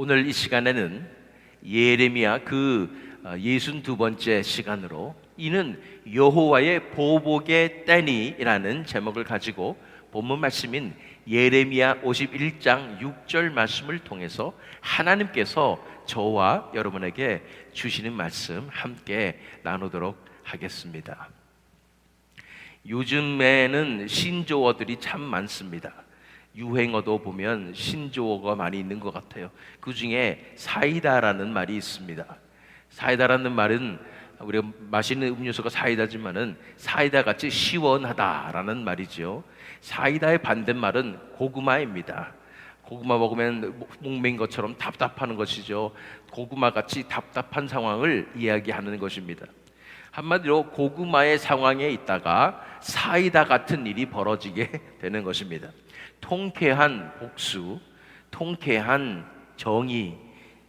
오늘 이 시간에는 예레미야 그 예순 두 번째 시간으로 이는 여호와의 보복의 때니라는 제목을 가지고 본문 말씀인 예레미야 51장 6절 말씀을 통해서 하나님께서 저와 여러분에게 주시는 말씀 함께 나누도록 하겠습니다. 요즘에는 신조어들이 참 많습니다. 유행어도 보면 신조어가 많이 있는 것 같아요. 그 중에 사이다라는 말이 있습니다. 사이다라는 말은 우리가 마시는 음료수가 사이다지만은 사이다 같이 시원하다라는 말이죠. 사이다의 반대말은 고구마입니다. 고구마 먹으면 목맹 것처럼 답답하는 것이죠. 고구마 같이 답답한 상황을 이야기하는 것입니다. 한마디로 고구마의 상황에 있다가 사이다 같은 일이 벌어지게 되는 것입니다. 통쾌한 복수, 통쾌한 정의,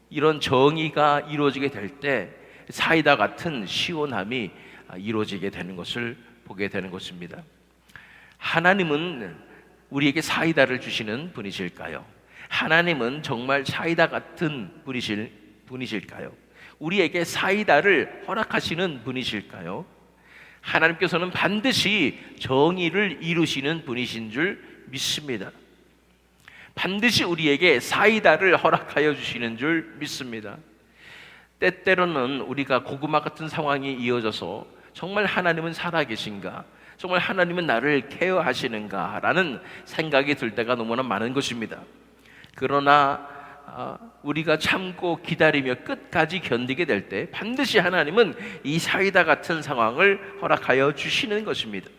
이런 정의가 이루어지게 될 때 사이다 같은 시원함이 이루어지게 되는 것을 보게 되는 것입니다. 하나님은 우리에게 사이다를 주시는 분이실까요? 하나님은 정말 사이다 같은 분이실 분이실까요? 우리에게 사이다를 허락하시는 분이실까요? 하나님께서는 반드시 정의를 이루시는 분이신 줄 믿습니다. 반드시 우리에게 사이다를 허락하여 주시는 줄 믿습니다. 때때로는 우리가 고구마 같은 상황이 이어져서 정말 하나님은 살아계신가? 정말 하나님은 나를 케어하시는가? 라는 생각이 들 때가 너무나 많은 것입니다. 그러나 아, 우리가 참고 기다리며 끝까지 견디게 될 때 반드시 하나님은 이 사이다 같은 상황을 허락하여 주시는 것입니다.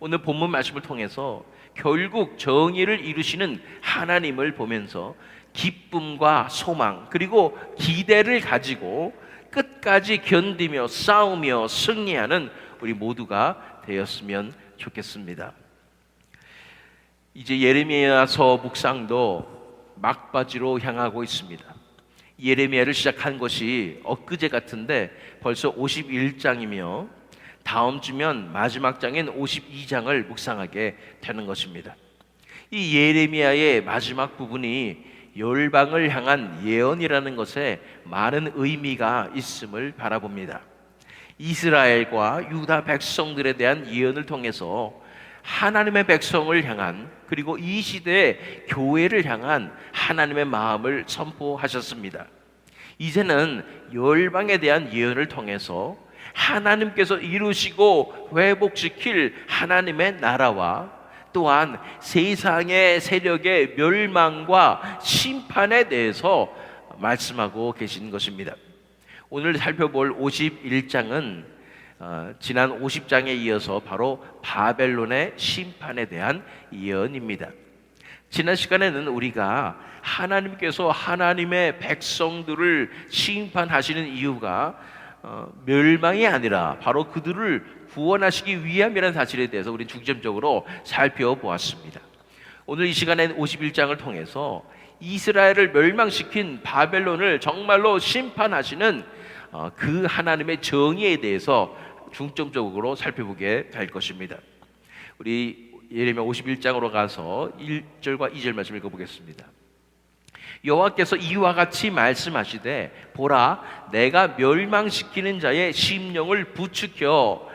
오늘 본문 말씀을 통해서 결국 정의를 이루시는 하나님을 보면서 기쁨과 소망 그리고 기대를 가지고 끝까지 견디며 싸우며 승리하는 우리 모두가 되었으면 좋겠습니다. 이제 예레미야서 묵상도 막바지로 향하고 있습니다. 예레미야를 시작한 것이 엊그제 같은데 벌써 51장이며 다음 주면 마지막 장인 52장을 묵상하게 되는 것입니다. 이 예레미야의 마지막 부분이 열방을 향한 예언이라는 것에 많은 의미가 있음을 바라봅니다. 이스라엘과 유다 백성들에 대한 예언을 통해서 하나님의 백성을 향한 그리고 이 시대의 교회를 향한 하나님의 마음을 선포하셨습니다. 이제는 열방에 대한 예언을 통해서 하나님께서 이루시고 회복시킬 하나님의 나라와 또한 세상의 세력의 멸망과 심판에 대해서 말씀하고 계신 것입니다. 오늘 살펴볼 51장은 어, 지난 50장에 이어서 바로 바벨론의 심판에 대한 예언입니다. 지난 시간에는 우리가 하나님께서 하나님의 백성들을 심판하시는 이유가 어, 멸망이 아니라 바로 그들을 구원하시기 위함이라는 사실에 대해서 우리 중점적으로 살펴보았습니다. 오늘 이 시간엔 51장을 통해서 이스라엘을 멸망시킨 바벨론을 정말로 심판하시는 어, 그 하나님의 정의에 대해서 중점적으로 살펴보게 될 것입니다. 우리 예레미야 51장으로 가서 1절과 2절 말씀 읽어보겠습니다. 여호와께서 이와 같이 말씀하시되 보라 내가 멸망시키는 자의 심령을 부추겨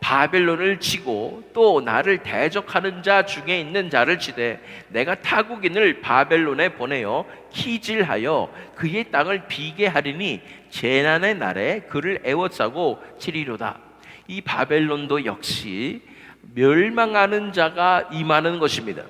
바벨론을 치고 또 나를 대적하는 자 중에 있는 자를 치되 내가 타국인을 바벨론에 보내어 키질하여 그의 땅을 비게 하리니 재난의 날에 그를 애워싸고 치리로다 이 바벨론도 역시 멸망하는 자가 임하는 것입니다.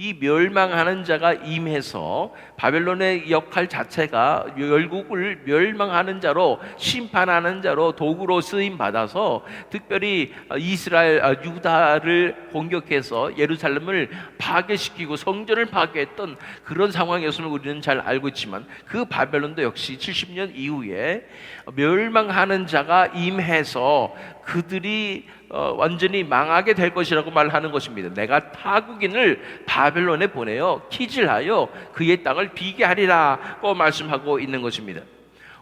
이 멸망하는 자가 임해서 바벨론의 역할 자체가 열국을 멸망하는 자로 심판하는 자로 도구로 쓰임 받아서 특별히 이스라엘 아, 유다를 공격해서 예루살렘을 파괴시키고 성전을 파괴했던 그런 상황이었음을 우리는 잘 알고 있지만 그 바벨론도 역시 70년 이후에 멸망하는 자가 임해서 그들이 어, 완전히 망하게 될 것이라고 말하는 것입니다. 내가 타국인을 바벨론에 보내어 키질하여 그의 땅을 비게 하리라고 말씀하고 있는 것입니다.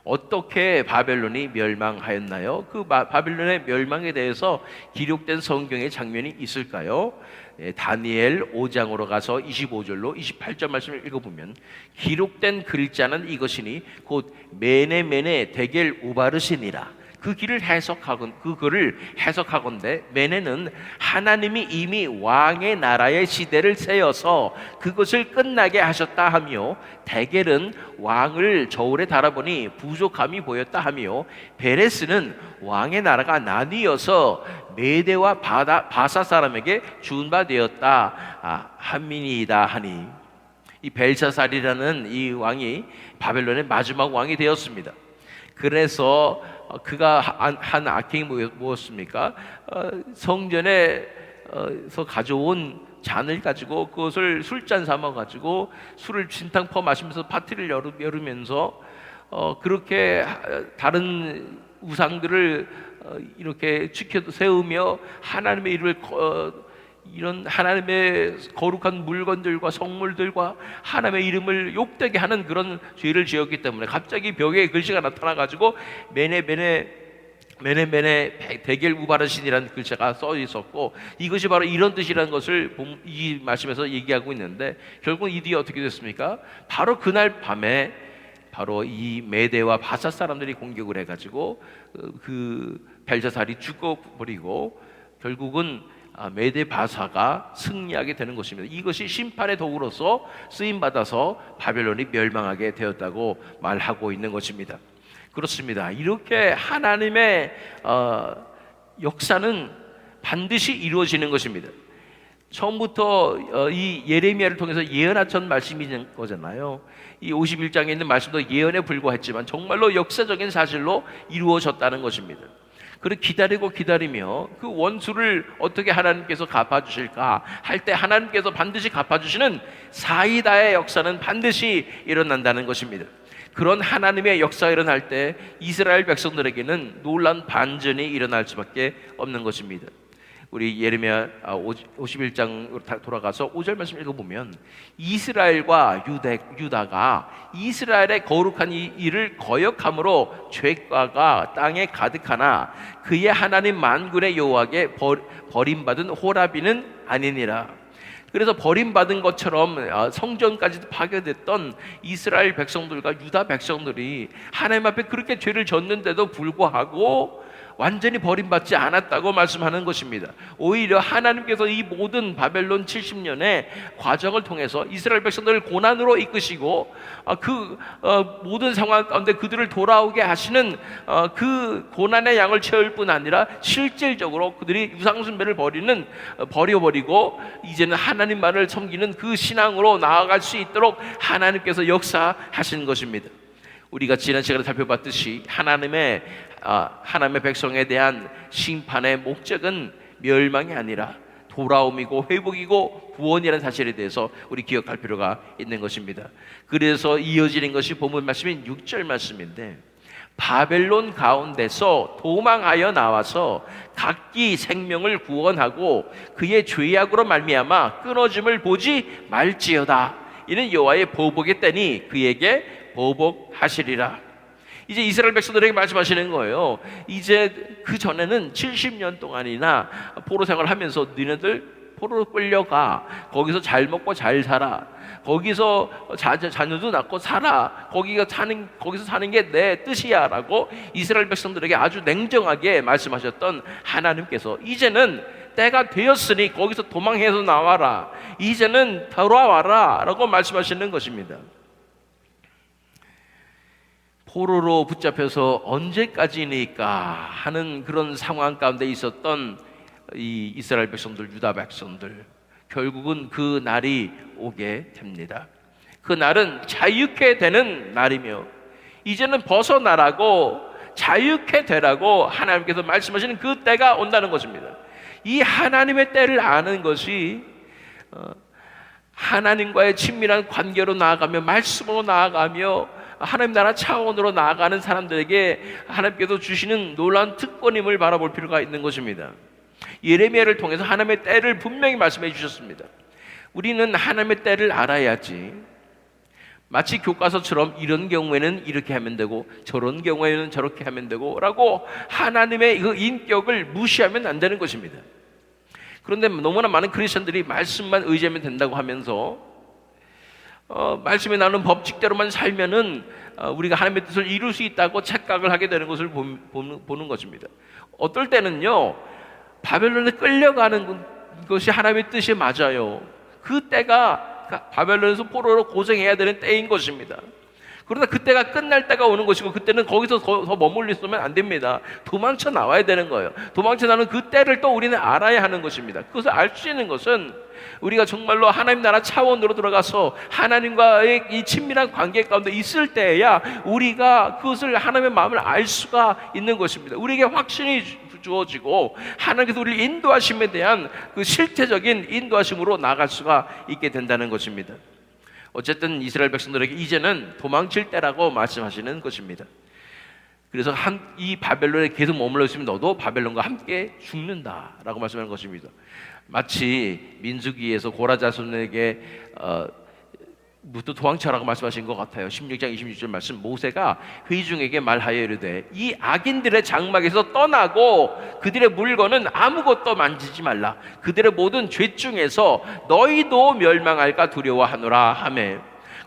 어떻게 바벨론이 멸망하였나요? 그 바, 바벨론의 멸망에 대해서 기록된 성경의 장면이 있을까요? 예, 다니엘 5장으로 가서 25절로 28절 말씀을 읽어보면 기록된 글자는 이것이니 곧 메네메네 데겔 우바르시니라 그 길을 해석하건 그 글을 해석하건대 메네는 하나님이 이미 왕의 나라의 시대를 세워서 그것을 끝나게 하셨다 하며 데겔은 왕을 저울에 달아보니 부족함이 보였다 하며 베레스는 왕의 나라가 나뉘어서 메대와 바다, 바사 사람에게 준바 되었다 아, 한민이다 하니 이 벨사살이라는 이 왕이 바벨론의 마지막 왕이 되었습니다. 그래서 어, 그가 한, 한 악행이 뭐였- 무엇입니까? 어, 성전에서 가져온 잔을 가지고 그것을 술잔 삼아 가지고 술을 진탕 퍼 마시면서 파티를 열으, 열으면서 어, 그렇게 하- 다른 우상들을 어, 이렇게 지켜 세우며 하나님의 이름을 거- 어, 이런 하나님의 거룩한 물건들과 성물들과 하나님의 이름을 욕되게 하는 그런 죄를 지었기 때문에 갑자기 벽에 글씨가 나타나 가지고 메네 메네 메네 메네 대결 우바르신이라는 글자가 써 있었고 이것이 바로 이런 뜻이라는 것을 본- 이 말씀에서 얘기하고 있는데 결국 이 뒤에 어떻게 됐습니까? 바로 그날 밤에 바로 이 메대와 바사 사람들이 공격을 해가지고 어, 그 벨자살이 죽어버리고 결국은 아, 메대 바사가 승리하게 되는 것입니다. 이것이 심판의 도구로서 쓰임 받아서 바벨론이 멸망하게 되었다고 말하고 있는 것입니다. 그렇습니다. 이렇게 하나님의 어, 역사는 반드시 이루어지는 것입니다. 처음부터 어, 이 예레미야를 통해서 예언하던 말씀이 거잖아요. 이 51장에 있는 말씀도 예언에 불과했지만 정말로 역사적인 사실로 이루어졌다는 것입니다. 그리고 기다리고 기다리며 그 원수를 어떻게 하나님께서 갚아주실까 할 때 하나님께서 반드시 갚아주시는 사이다의 역사는 반드시 일어난다는 것입니다. 그런 하나님의 역사가 일어날 때 이스라엘 백성들에게는 놀란 반전이 일어날 수밖에 없는 것입니다. 우리 예레미야 51장으로 돌아가서 5절 말씀 읽어보면 이스라엘과 유대, 유다 가 이스라엘의 거룩한 이 일을 거역함으로 죄과가 땅에 가득하나 그의 하나님 만군의 여호와께 버- 버림받은 호라비는 아니니라. 그래서 버림받은 것처럼 아, 성전까지도 파괴됐던 이스라엘 백성들과 유다 백성들이 하나님 앞에 그렇게 죄를 졌는데도 불구하고 완전히 버림받지 않았다고 말씀하는 것입니다. 오히려 하나님께서 이 모든 바벨론 70년의 과정을 통해서 이스라엘 백성들을 고난으로 이끄시고 아, 그 어, 모든 상황 가운데 그들을 돌아오게 하시는 어, 그 고난의 양을 채울 뿐 아니라 실질적으로 그들이 유상숭배를 버리는 어, 버려버리고 이제는 하나님만을 섬기는 그 신앙으로 나아갈 수 있도록 하나님께서 역사하신 것입니다. 우리가 지난 시간에 살펴봤듯이 하나님의 아, 하나님의 백성에 대한 심판의 목적은 멸망이 아니라 돌아옴이고 회복이고 구원이라는 사실에 대해서 우리 기억할 필요가 있는 것입니다. 그래서 이어지는 것이 본문 말씀인 6절 말씀인데 바벨론 가운데서 도망하여 나와서 각기 생명을 구원하고 그의 죄악으로 말미암아 끊어짐을 보지 말지어다. 이는 여호와의 보복의 때니 그에게 보복하시리라. 이제 이스라엘 백성들에게 말씀하시는 거예요. 이제 그 전에는 70년 동안이나 포로 생활을 하면서 너네들 포로로 끌려가 거기서 잘 먹고 잘 살아 거기서 자, 자녀도 낳고 살아 거기가 사는 거기서 사는 게 내 뜻이야라고 이스라엘 백성들에게 아주 냉정하게 말씀하셨던 하나님께서 이제는 때가 되었으니 거기서 도망해서 나와라 이제는 돌아와라라고 말씀하시는 것입니다. 포로로 붙잡혀서 언제까지니까 하는 그런 상황 가운데 있었던 이 이스라엘 백성들, 유다 백성들 결국은 그 날이 오게 됩니다. 그 날은 자유케 되는 날이며 이제는 벗어나라고 자유케 되라고 하나님께서 말씀하시는 그 때가 온다는 것입니다. 이 하나님의 때를 아는 것이 어, 하나님과의 친밀한 관계로 나아가며 말씀으로 나아가며 하나님 나라 차원으로 나아가는 사람들에게 하나님께서 주시는 놀라운 특권임을 바라볼 필요가 있는 것입니다. 예레미야를 통해서 하나님의 때를 분명히 말씀해 주셨습니다. 우리는 하나님의 때를 알아야지 마치 교과서처럼 이런 경우에는 이렇게 하면 되고 저런 경우에는 저렇게 하면 되고라고 하나님의 그 인격을 무시하면 안 되는 것입니다. 그런데 너무나 많은 크리스천들이 말씀만 의지하면 된다고 하면서 어, 말씀에 나오는 법칙대로만 살면은 어, 우리가 하나님의 뜻을 이룰 수 있다고 착각을 하게 되는 것을 보, 보는, 보는 것입니다. 어떨 때는요 바벨론에 끌려가는 것이 하나님의 뜻이 맞아요. 그 때가 바벨론에서 포로로 고생해야 되는 때인 것입니다. 그러나 그때가 끝날 때가 오는 것이고 그때는 거기서 더, 더 머물러 있으면 안 됩니다. 도망쳐 나와야 되는 거예요. 도망쳐 나는 그 때를 또 우리는 알아야 하는 것입니다. 그것을 알 수 있는 것은 우리가 정말로 하나님 나라 차원으로 들어가서 하나님과의 이 친밀한 관계 가운데 있을 때야 우리가 그것을 하나님의 마음을 알 수가 있는 것입니다. 우리에게 확신이 주어지고 하나님께서 우리를 인도하심에 대한 그 실체적인 인도하심으로 나갈 수가 있게 된다는 것입니다. 어쨌든 이스라엘 백성들에게 이제는 도망칠 때라고 말씀하시는 것입니다. 그래서 한, 이 바벨론에 계속 머물러 있으면 너도 바벨론과 함께 죽는다라고 말씀하는 것입니다. 마치 민수기에서 고라 자손에게 어, 무도 도망쳐라고 말씀하신 것 같아요. 16장 26절 말씀 모세가 회중에게 말하여 이르되 이 악인들의 장막에서 떠나고 그들의 물건은 아무것도 만지지 말라. 그들의 모든 죄 중에서 너희도 멸망할까 두려워하노라 하매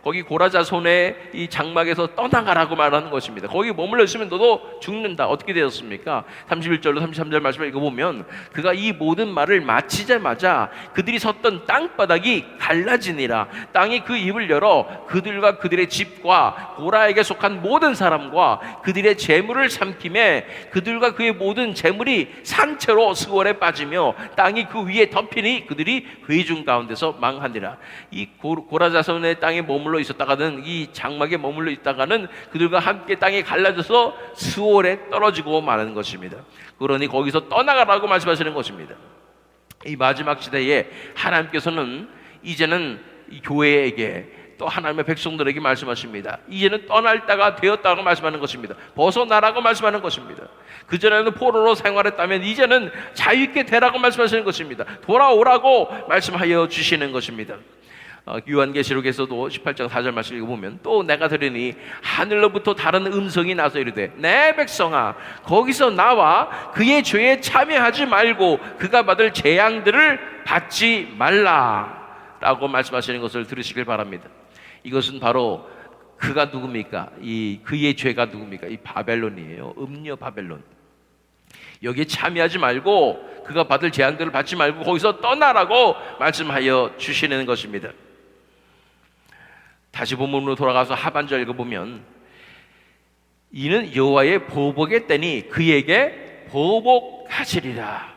거기 고라자 손에 이 장막에서 떠나가라고 말하는 것입니다. 거기 머물러 있으면 너도 죽는다. 어떻게 되었습니까? 31절로 33절 말씀을 읽어보면 그가 이 모든 말을 마치자마자 그들이 섰던 땅바닥이 갈라지니라. 땅이 그 입을 열어 그들과 그들의 집과 고라에게 속한 모든 사람과 그들의 재물을 삼킴에 그들과 그의 모든 재물이 산채로 스월에 빠지며 땅이 그 위에 덮이니 그들이 회중 가운데서 망하니라. 이 고라자손의 땅에 머물러 머물러 있었다가는 이 장막에 머물러 있다가는 그들과 함께 땅에 갈라져서 수월에 떨어지고 마는 것입니다. 그러니 거기서 떠나가라고 말씀하시는 것입니다. 이 마지막 시대에 하나님께서는 이제는 교회에게 또 하나님의 백성들에게 말씀하십니다. 이제는 떠날 때가 되었다고 말씀하는 것입니다. 벗어나라고 말씀하는 것입니다. 그전에는 포로로 생활했다면 이제는 자유있게 되라고 말씀하시는 것입니다. 돌아오라고 말씀하여 주시는 것입니다. 어, 요한계시록에서도 18장 4절 말씀 읽어보면 또 내가 들으니 하늘로부터 다른 음성이 나서 이르되 내 백성아 거기서 나와 그의 죄에 참여하지 말고 그가 받을 재앙들을 받지 말라 라고 말씀하시는 것을 들으시길 바랍니다 이것은 바로 그가 누굽니까? 이 그의 죄가 누굽니까? 이 바벨론이에요 음녀 바벨론 여기에 참여하지 말고 그가 받을 재앙들을 받지 말고 거기서 떠나라고 말씀하여 주시는 것입니다 다시 본문으로 돌아가서 하반절 읽어보면 이는 여호와의 보복의 때니 그에게 보복하시리라.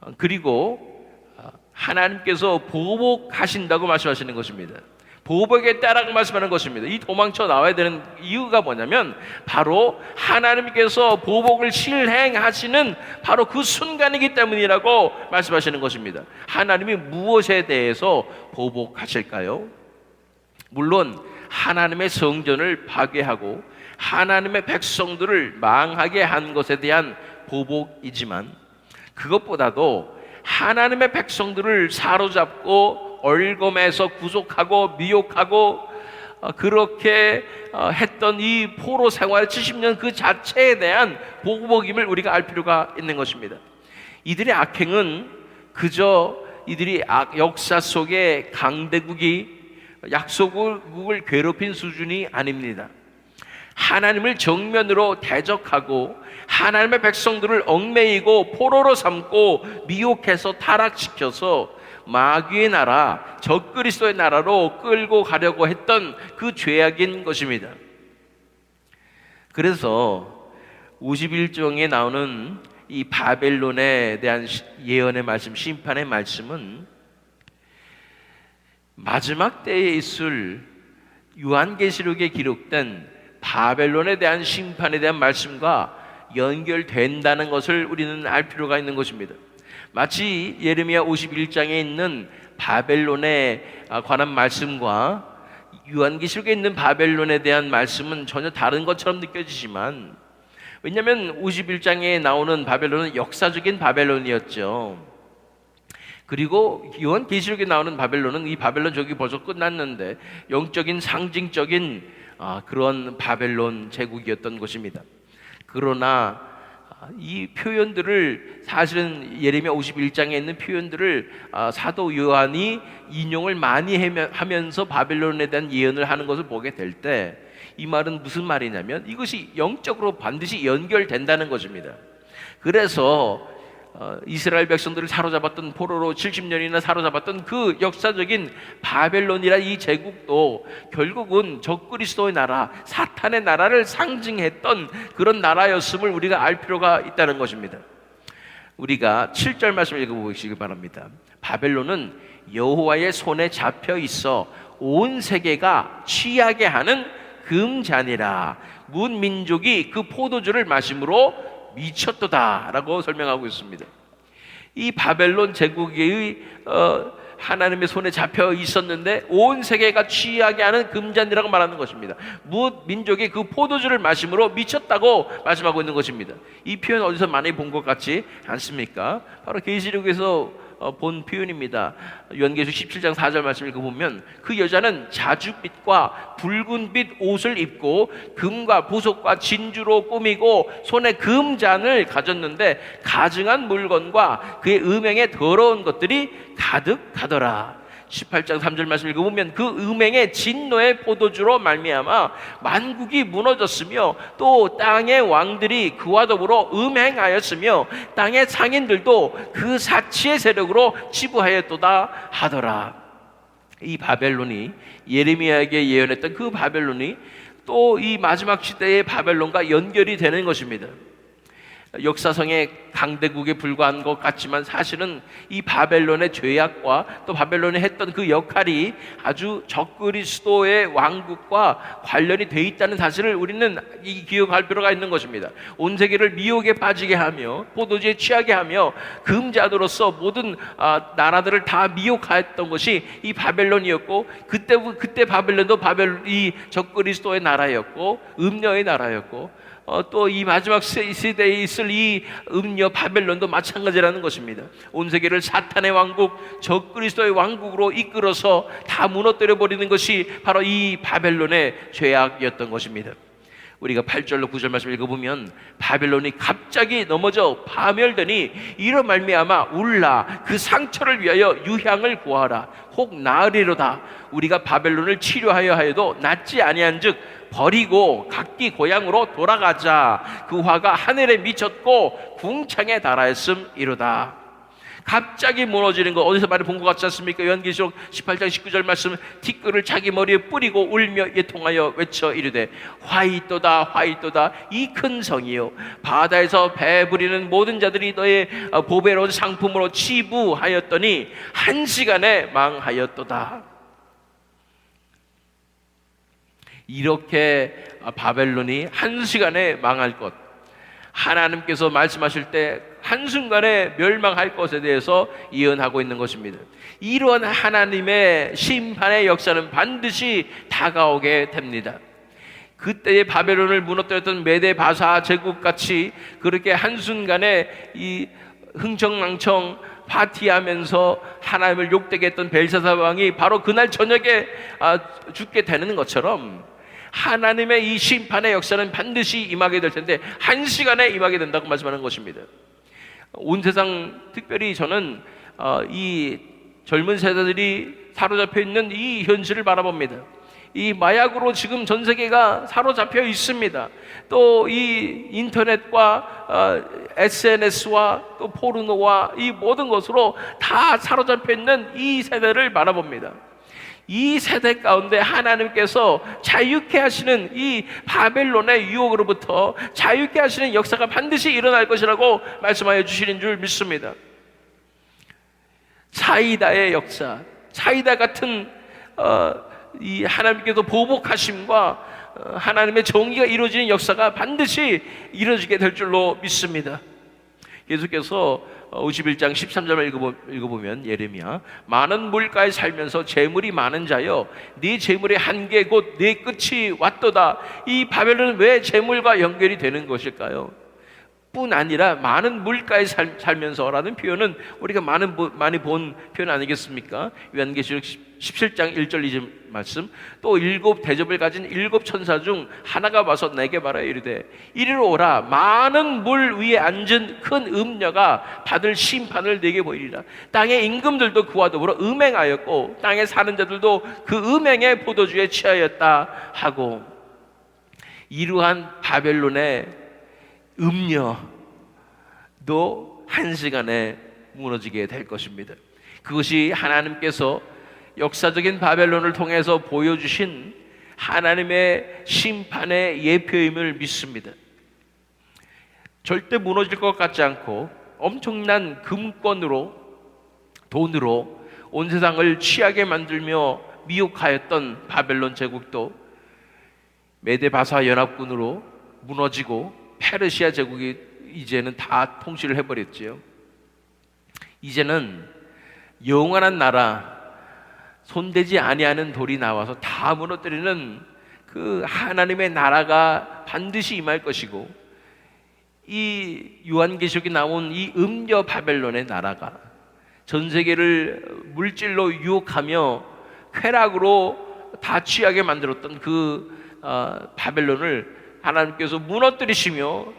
어, 그리고 어, 하나님께서 보복하신다고 말씀하시는 것입니다. 보복의 때라고 말씀하는 것입니다. 이 도망쳐 나와야 되는 이유가 뭐냐면 바로 하나님께서 보복을 실행하시는 바로 그 순간이기 때문이라고 말씀하시는 것입니다. 하나님이 무엇에 대해서 보복하실까요? 물론 하나님의 성전을 파괴하고 하나님의 백성들을 망하게 한 것에 대한 보복이지만 그것보다도 하나님의 백성들을 사로잡고 얼검에서 구속하고 미혹하고 어, 그렇게 어, 했던 이 포로 생활 70년 그 자체에 대한 보복임을 우리가 알 필요가 있는 것입니다. 이들의 악행은 그저 이들이 역사 속에 강대국이 약속을 괴롭힌 수준이 아닙니다. 하나님을 정면으로 대적하고 하나님의 백성들을 얽매이고 포로로 삼고 미혹해서 타락시켜서 마귀의 나라, 적그리스도의 나라로 끌고 가려고 했던 그 죄악인 것입니다. 그래서 51종에 나오는 이 바벨론에 대한 예언의 말씀, 심판의 말씀은 마지막 때에 있을 요한계시록에 기록된 바벨론에 대한 심판에 대한 말씀과 연결된다는 것을 우리는 알 필요가 있는 것입니다. 마치 예레미야 51장에 있는 바벨론에 관한 말씀과 요한계시록에 있는 바벨론에 대한 말씀은 전혀 다른 것처럼 느껴지지만 왜냐하면 51장에 나오는 바벨론은 역사적인 바벨론이었죠. 그리고 요한 계시록에 나오는 바벨론은 이 바벨론 저기 벌써 끝났는데 영적인 상징적인 아, 그런 바벨론 제국이었던 것입니다. 그러나 아, 이 표현들을 사실은 예레미야 51장에 있는 표현들을 아, 사도 요한이 인용을 많이 하면서 바벨론에 대한 예언을 하는 것을 보게 될 때 이 말은 무슨 말이냐면 이것이 영적으로 반드시 연결된다는 것입니다. 그래서 어, 이스라엘 백성들을 사로잡았던 포로로 70년이나 사로잡았던 그 역사적인 바벨론이라 이 제국도 결국은 적그리스도의 나라, 사탄의 나라를 상징했던 그런 나라였음을 우리가 알 필요가 있다는 것입니다. 우리가 7절 말씀을 읽어보시기 바랍니다. 바벨론은 여호와의 손에 잡혀 있어 온 세계가 취하게 하는 금잔이라 문 민족이 그 포도주를 마심으로 미쳤도다라고 설명하고 있습니다. 이 바벨론 제국의 어, 하나님의 손에 잡혀 있었는데 온 세계가 취하게 하는 금잔이라고 말하는 것입니다. 무엇 민족이 그 포도주를 마심으로 미쳤다고 말씀하고 있는 것입니다. 이 표현 어디서 많이 본 것 같지 않습니까? 바로 계시록에서 어, 본 표현입니다. 요한계시록 17장 4절 말씀 읽어보면 그 여자는 자줏빛과 붉은빛 옷을 입고 금과 보석과 진주로 꾸미고 손에 금잔을 가졌는데 가증한 물건과 그의 음행에 더러운 것들이 가득하더라. 18장 3절 말씀 읽어보면 그 음행의 진노의 포도주로 말미암아 만국이 무너졌으며 또 땅의 왕들이 그와 더불어 음행하였으며 땅의 상인들도 그 사치의 세력으로 치부하였도다 하더라. 이 바벨론이 예레미야에게 예언했던 그 바벨론이 또 이 마지막 시대의 바벨론과 연결이 되는 것입니다. 역사성의 강대국에 불과한 것 같지만 사실은 이 바벨론의 죄악과 또 바벨론이 했던 그 역할이 아주 적그리스도의 왕국과 관련이 돼 있다는 사실을 우리는 이 기억할 필요가 있는 것입니다. 온 세계를 미혹에 빠지게 하며 포도주에 취하게 하며 금자도로서 모든 아, 나라들을 다 미혹하였던 것이 이 바벨론이었고 그때 그때 바벨론도 바벨 이 적그리스도의 나라였고 음녀의 나라였고 어, 또이 마지막 세- 시대에 있을 이 음녀 바벨론도 마찬가지라는 것입니다. 온 세계를 사탄의 왕국, 적 그리스도의 왕국으로 이끌어서 다 무너뜨려 버리는 것이 바로 이 바벨론의 죄악이었던 것입니다. 우리가 8절로 9절 말씀 읽어보면 바벨론이 갑자기 넘어져 파멸되니 이로 말미암아 울라 그 상처를 위하여 유향을 구하라 혹 나으리로다 우리가 바벨론을 치료하여 하여도 낫지 아니한즉 버리고 각기 고향으로 돌아가자. 그 화가 하늘에 미쳤고 궁창에 달하였음 이로다. 갑자기 무너지는 거 어디서 많이 본 것 같지 않습니까? 요한계시록 18장 19절 말씀 티끌을 자기 머리에 뿌리고 울며 예통하여 외쳐 이르되 화이또다 화이또다. 이 큰 성이요 바다에서 배 부리는 모든 자들이 너의 어, 보배로운 상품으로 치부하였더니 한 시간에 망하였도다 이렇게 바벨론이 한 시간에 망할 것 하나님께서 말씀하실 때 한순간에 멸망할 것에 대해서 예언하고 있는 것입니다. 이런 하나님의 심판의 역사는 반드시 다가오게 됩니다. 그때의 바벨론을 무너뜨렸던 메데 바사 제국 같이 그렇게 한순간에 이 흥청망청 파티하면서 하나님을 욕되게 했던 벨사사 왕이 바로 그날 저녁에 아, 죽게 되는 것처럼 하나님의 이 심판의 역사는 반드시 임하게 될 텐데 한 시간에 임하게 된다고 말씀하는 것입니다. 온 세상 특별히 저는 어, 이 젊은 세대들이 사로잡혀 있는 이 현실을 바라봅니다. 이 마약으로 지금 전 세계가 사로잡혀 있습니다. 또 이 인터넷과 어, SNS와 또 포르노와 이 모든 것으로 다 사로잡혀 있는 이 세대를 바라봅니다. 이 세대 가운데 하나님께서 자유케 하시는 이 바벨론의 유혹으로부터 자유케 하시는 역사가 반드시 일어날 것이라고 말씀하여 주시는 줄 믿습니다. 사이다의 역사, 사이다 같은 어, 이 하나님께서 보복하심과 어, 하나님의 정의가 이루어지는 역사가 반드시 이루어지게 될 줄로 믿습니다. 계속해서 51장 13절을 읽어보면 예레미야 많은 물가에 살면서 재물이 많은 자여 네 재물의 한계 곧 네 끝이 왔도다 이 바벨론은 왜 재물과 연결이 되는 것일까요? 뿐 아니라 많은 물가에 살, 살면서라는 표현은 우리가 많은 보- 많이 본 표현 아니겠습니까? 요한계시록 17장 1절 2절 말씀. 또 일곱 대접을 가진 일곱 천사 중 하나가 와서 내게 말하여 이르되 이리로 오라. 많은 물 위에 앉은 큰 음녀가 받을 심판을 내게 보이리라. 땅의 임금들도 그와 더불어 음행하였고 땅에 사는 자들도 그 음행의 포도주에 취하였다 하고 이러한 바벨론의 음녀도 한 시간에 무너지게 될 것입니다. 그것이 하나님께서 역사적인 바벨론을 통해서 보여주신 하나님의 심판의 예표임을 믿습니다. 절대 무너질 것 같지 않고 엄청난 금권으로 돈으로 온 세상을 취하게 만들며 미혹하였던 바벨론 제국도 메데바사 연합군으로 무너지고 페르시아 제국이 이제는 다 통치를 해버렸지요. 이제는 영원한 나라 손대지 아니하는 돌이 나와서 다 무너뜨리는 그 하나님의 나라가 반드시 임할 것이고 이 요한계시록에 나온 이 음녀 바벨론의 나라가 전 세계를 물질로 유혹하며 쾌락으로 다 취하게 만들었던 그 어, 바벨론을 하나님께서 무너뜨리시며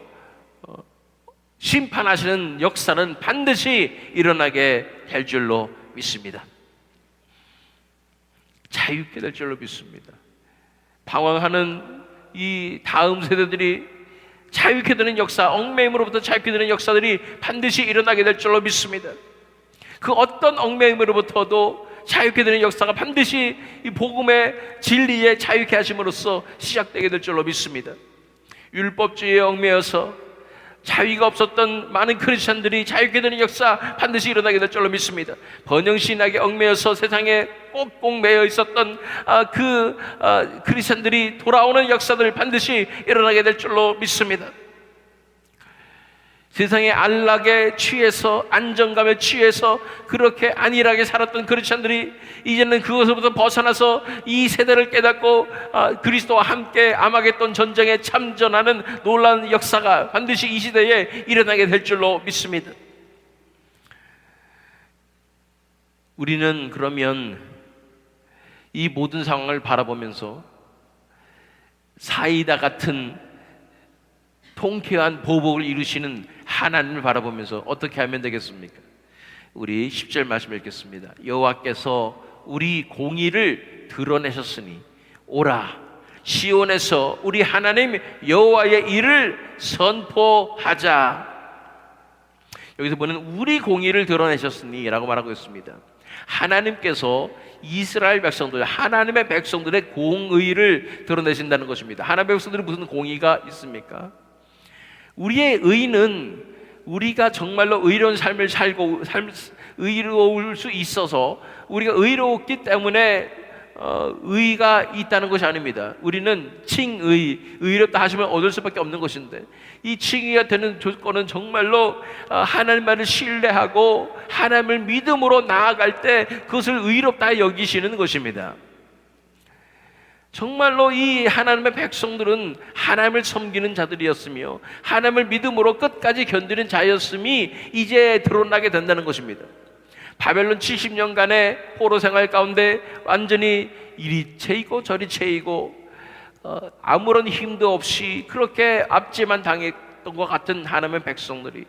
어, 심판하시는 역사는 반드시 일어나게 될 줄로 믿습니다. 자유케 될 줄로 믿습니다. 방황하는 이 다음 세대들이 자유케 되는 역사, 얽매임으로부터 자유케 되는 역사들이 반드시 일어나게 될 줄로 믿습니다. 그 어떤 얽매임으로부터도 자유케 되는 역사가 반드시 이 복음의 진리에 자유케 하심으로써 시작되게 될 줄로 믿습니다. 율법주의에 얽매여서 자유가 없었던 많은 크리스천들이 자유케 되는 역사 반드시 일어나게 될 줄로 믿습니다. 번영신학에 얽매여서 세상에 꼭꼭 매여 있었던 아, 그 아, 크리스천들이 돌아오는 역사들 반드시 일어나게 될 줄로 믿습니다. 세상의 안락에 취해서 안정감에 취해서 그렇게 안일하게 살았던 크리스천들이 이제는 그것으로부터 벗어나서 이 세대를 깨닫고 아, 그리스도와 함께 아마겟돈 전쟁에 참전하는 놀라운 역사가 반드시 이 시대에 일어나게 될 줄로 믿습니다. 우리는 그러면 이 모든 상황을 바라보면서 사이다 같은 통쾌한 보복을 이루시는 하나님을 바라보면서 어떻게 하면 되겠습니까? 우리 10절 말씀 읽겠습니다. 여호와께서 우리 공의를 드러내셨으니 오라 시온에서 우리 하나님 여호와의 일을 선포하자. 여기서 보는 우리 공의를 드러내셨으니라고 말하고 있습니다. 하나님께서 이스라엘 백성들, 하나님의 백성들의 공의를 드러내신다는 것입니다. 하나님의 백성들이 무슨 공의가 있습니까? 우리의 의는 우리가 정말로 의로운 삶을 살고 삶, 의로울 수 있어서 우리가 의로웠기 때문에 어, 의가 있다는 것이 아닙니다. 우리는 칭의, 의롭다 하시면 얻을 수밖에 없는 것인데 이 칭의가 되는 조건은 정말로 어, 하나님 말을 신뢰하고 하나님을 믿음으로 나아갈 때 그것을 의롭다 여기시는 것입니다. 정말로 이 하나님의 백성들은 하나님을 섬기는 자들이었으며 하나님을 믿음으로 끝까지 견디는 자였음이 이제 드러나게 된다는 것입니다. 바벨론 70년간의 포로 생활 가운데 완전히 이리 채이고 저리 채이고 어, 아무런 힘도 없이 그렇게 압제만 당했던 것 같은 하나님의 백성들이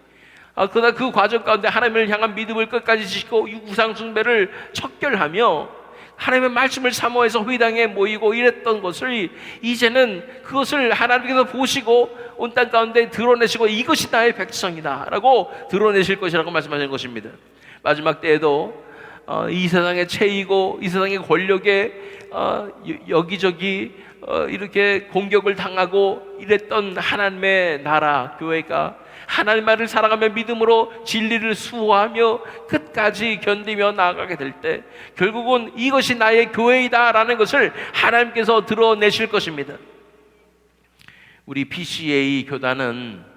아, 그러나 그 과정 가운데 하나님을 향한 믿음을 끝까지 지키고 우상 숭배를 척결하며 하나님의 말씀을 사모해서 회당에 모이고 이랬던 것을 이제는 그것을 하나님께서 보시고 온 땅 가운데 드러내시고 이것이 나의 백성이다 라고 드러내실 것이라고 말씀하신 것입니다. 마지막 때에도 어, 이 세상에 채이고 이 세상의 권력에 어, 여기저기 어, 이렇게 공격을 당하고 이랬던 하나님의 나라 교회가 하나님 말을 살아가며 믿음으로 진리를 수호하며 끝까지 견디며 나아가게 될 때 결국은 이것이 나의 교회이다라는 것을 하나님께서 드러내실 것입니다. 우리 PCA 교단은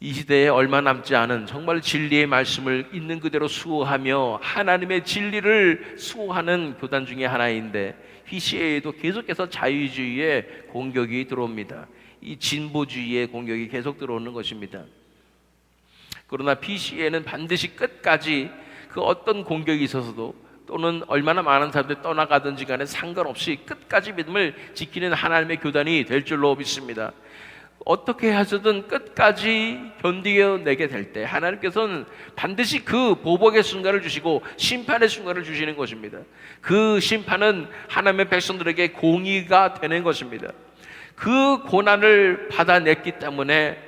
이 시대에 얼마 남지 않은 정말 진리의 말씀을 있는 그대로 수호하며 하나님의 진리를 수호하는 교단 중에 하나인데 PCA에도 계속해서 자유주의의 공격이 들어옵니다. 이 진보주의의 공격이 계속 들어오는 것입니다. 그러나 BC에는 반드시 끝까지 그 어떤 공격이 있어서도 또는 얼마나 많은 사람들이 떠나가든지 간에 상관없이 끝까지 믿음을 지키는 하나님의 교단이 될 줄로 믿습니다. 어떻게 하서든 끝까지 견디어내게 될 때 하나님께서는 반드시 그 보복의 순간을 주시고 심판의 순간을 주시는 것입니다. 그 심판은 하나님의 백성들에게 공의가 되는 것입니다. 그 고난을 받아냈기 때문에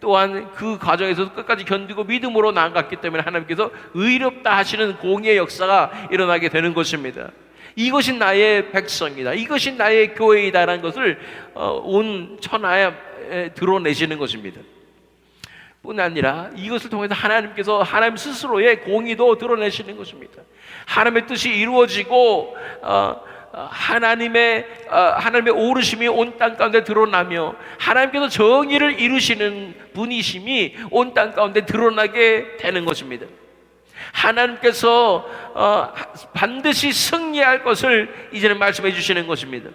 또한 그 과정에서 끝까지 견디고 믿음으로 나아갔기 때문에 하나님께서 의롭다 하시는 공의의 역사가 일어나게 되는 것입니다. 이것이 나의 백성이다. 이것이 나의 교회이다라는 것을 어, 온 천하에 드러내시는 것입니다. 뿐 아니라 이것을 통해서 하나님께서 하나님 스스로의 공의도 드러내시는 것입니다. 하나님의 뜻이 이루어지고 어, 어, 하나님의 어, 하나님의 오르심이 온 땅 가운데 드러나며 하나님께서 정의를 이루시는 분이심이 온 땅 가운데 드러나게 되는 것입니다. 하나님께서 어, 반드시 승리할 것을 이제는 말씀해 주시는 것입니다.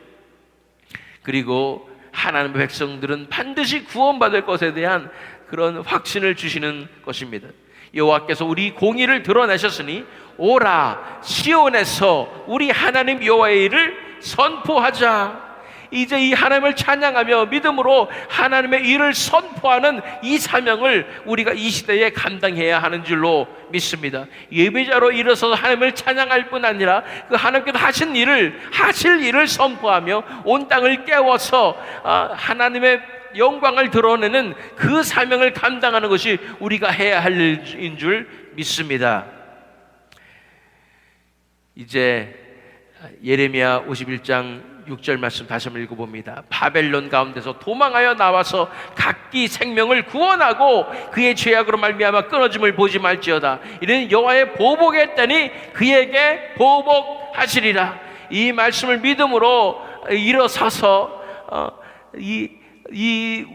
그리고 하나님의 백성들은 반드시 구원받을 것에 대한 그런 확신을 주시는 것입니다. 여호와께서 우리 공의를 드러내셨으니 오라 시온에서 우리 하나님 여호와의 일을 선포하자. 이제 이 하나님을 찬양하며 믿음으로 하나님의 일을 선포하는 이 사명을 우리가 이 시대에 감당해야 하는 줄로 믿습니다. 예배자로 일어서서 하나님을 찬양할 뿐 아니라 그 하나님께서 하신 일을 하실 일을 선포하며 온 땅을 깨워서 아, 하나님의 영광을 드러내는 그 사명을 감당하는 것이 우리가 해야 할 일인 줄 믿습니다. 이제 예레미야 51장 6절 말씀 다시 한번 읽어봅니다. 바벨론 가운데서 도망하여 나와서 각기 생명을 구원하고 그의 죄악으로 말미암아 끊어짐을 보지 말지어다. 이는 여호와의 보복했더니 그에게 보복하시리라. 이 말씀을 믿음으로 일어서서 어, 이, 이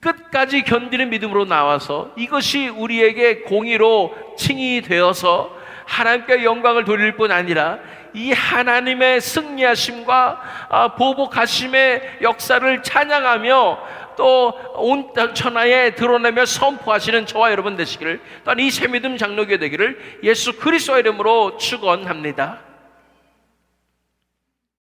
끝까지 견디는 믿음으로 나와서 이것이 우리에게 공의로 칭이 되어서 하나님께 영광을 돌릴 뿐 아니라 이 하나님의 승리하심과 아, 보복하심의 역사를 찬양하며 또온 천하에 드러내며 선포하시는 저와 여러분 되시기를 또한 이 새믿음 장로교 되기를 예수 그리스도의 이름으로 축원합니다.